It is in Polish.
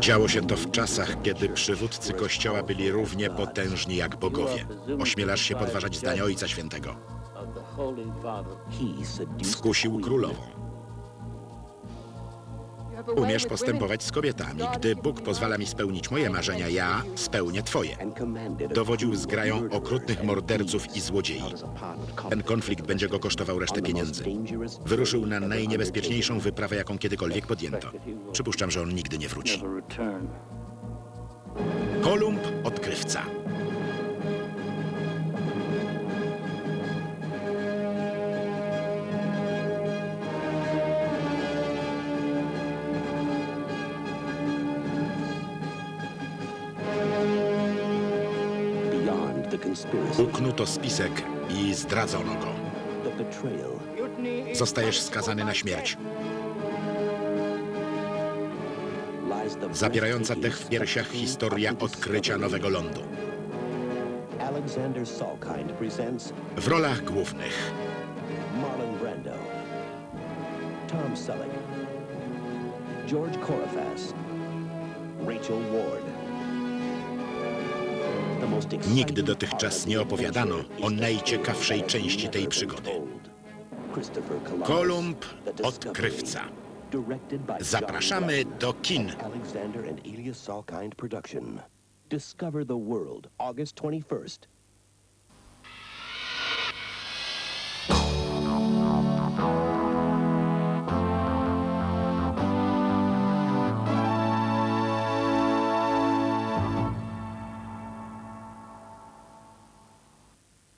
Działo się to w czasach, kiedy przywódcy Kościoła byli równie potężni jak bogowie. Ośmielasz się podważać zdania Ojca Świętego. Skusił królową. Umiesz postępować z kobietami. Gdy Bóg pozwala mi spełnić moje marzenia, ja spełnię twoje. Dowodził zgrają okrutnych morderców i złodziei. Ten konflikt będzie go kosztował resztę pieniędzy. Wyruszył na najniebezpieczniejszą wyprawę, jaką kiedykolwiek podjęto. Przypuszczam, że on nigdy nie wróci. Kolumb odkrywca. Uknuto spisek i zdradzono go. Zostajesz skazany na śmierć. Zapierająca dech w piersiach historia odkrycia nowego lądu. W rolach głównych Marlon Brando, Tom Selleck, George Corofas, Rachel Ward. Nigdy dotychczas nie opowiadano o najciekawszej części tej przygody. Kolumb odkrywca. Zapraszamy do kin. Discover the world, August 21st